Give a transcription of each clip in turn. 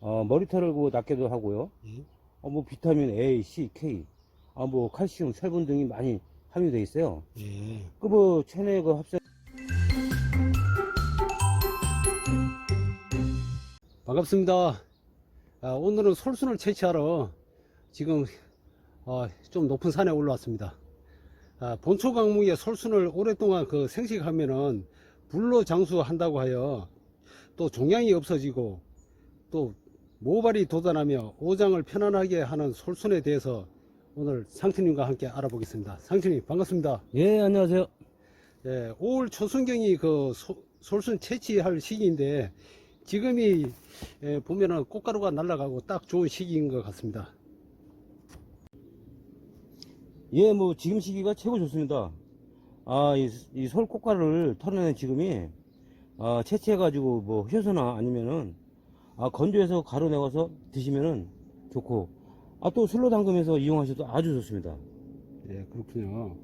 어, 머리털을 뭐 낫게도 하고요. 예. 어, 뭐 비타민 A, C, K, 아, 뭐 칼슘, 철분 등이 많이 함유되어 있어요. 예. 그뭐 체내 그 합성 반갑습니다. 아, 오늘은 솔순을 채취하러 지금 어, 좀 높은 산에 올라왔습니다. 아, 본초 강목에 솔순을 오랫동안 그 생식하면은 불로 장수한다고 하여 또 종양이 없어지고 또 모발이 돋아나며 오장을 편안하게 하는 솔순에 대해서 오늘 상추님과 함께 알아보겠습니다. 상추님 반갑습니다. 예, 안녕하세요. 예, 5월 초순경이 그 소- 솔순 채취할 시기인데 지금이 예, 보면은 꽃가루가 날아가고 딱 좋은 시기인 것 같습니다. 예, 뭐 지금 시기가 최고 좋습니다. 아, 이, 이 솔 꽃가루를 털어낸 지금이 아, 채취해가지고 뭐 효소나 아니면은 아, 건조해서 가루 내어서 드시면은 좋고 아, 또 술로 담그면서 이용하셔도 아주 좋습니다. 예, 그렇군요.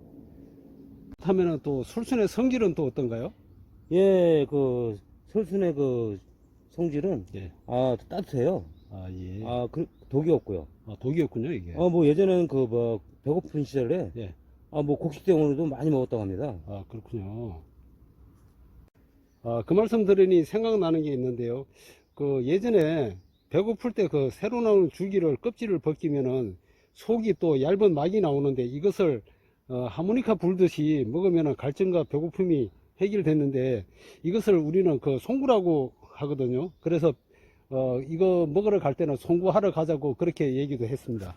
하면은 또 솔순의 성질은 또 어떤가요? 예, 그 솔순의 그 성질은 예. 아, 따뜻해요. 아, 예. 아, 그 독이 없고요. 아, 독이었군요, 이게. 어, 뭐 예전에는 그 뭐 배고픈 시절에 예. 아, 뭐 곡식대용으로도 많이 먹었다고 합니다. 아, 그렇군요. 아, 그 말씀 들으니 생각나는 게 있는데요. 그 예전에 배고플 때 그 새로 나오는 줄기를 껍질을 벗기면은 속이 또 얇은 막이 나오는데 이것을 어, 하모니카 불듯이 먹으면은 갈증과 배고픔이 해결됐는데 이것을 우리는 그 송구라고 하거든요. 그래서 어, 이거 먹으러 갈 때는 송구하러 가자고 그렇게 얘기도 했습니다.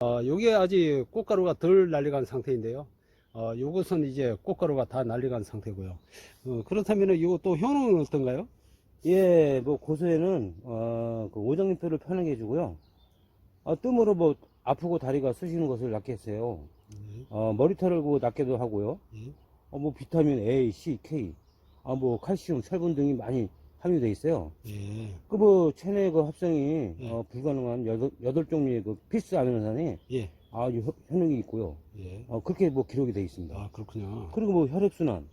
어, 요게 아직 꽃가루가 덜 날려간 상태인데요. 어, 요것은 이제 꽃가루가 다 날려간 상태고요. 어, 그렇다면 이거 효능은 어떤가요? 예, 뭐 고소에는 어, 그 오정잎들을 편하게 해주고요. 아, 뜸으로 뭐 아프고 다리가 쑤시는 것을 낫게 했어요. 어, 머리털을 그 낫게도 하고요. 예. 어, 뭐 비타민 A, C, K, 아, 뭐 칼슘, 철분 등이 많이 함유되어 있어요. 예. 그뭐 체내 그 합성이 예. 어, 불가능한 여덟, 여덟 종류의 그 필수 아미노산이 예. 아주 효- 효능이 있고요. 예. 어, 그렇게 뭐 기록이 되어 있습니다. 아, 그렇군요. 그리고 뭐 혈액순환,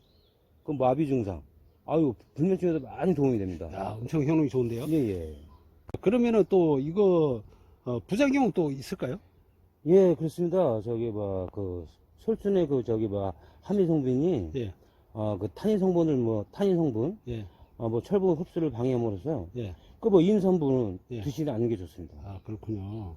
그 마비 증상, 아유 불면증에도 많이 도움이 됩니다. 야, 엄청 효능이 좋은데요? 예, 예. 그러면은 또 이거 어, 부작용 또 있을까요? 예, 그렇습니다. 저기 뭐 그 솔순의 그 저기 뭐 함유 성분이 예. 어, 그 탄닌 성분을 뭐 탄닌 성분, 예. 어, 뭐 철분 흡수를 방해함으로써 예. 그 뭐 인성분은 예. 드시지 않는 게 좋습니다. 아, 그렇군요.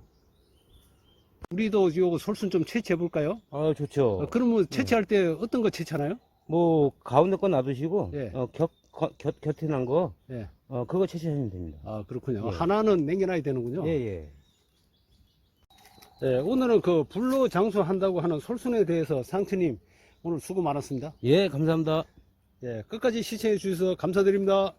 우리도 이거 솔순 좀 채취해 볼까요? 아, 좋죠. 어, 그러면 채취할 때 어떤 거 채취하나요? 뭐 가운데 거 놔두시고 예. 어, 겹, 거- 곁, 곁에 난 거, 예. 어, 그거 채취하시면 됩니다. 아, 그렇군요. 예. 하나는 남겨놔야 되는군요. 예, 예. 네, 오늘은 그 불로 장수한다고 하는 솔순에 대해서 상추님 오늘 수고 많았습니다. 예, 감사합니다. 예, 끝까지 시청해 주셔서 감사드립니다.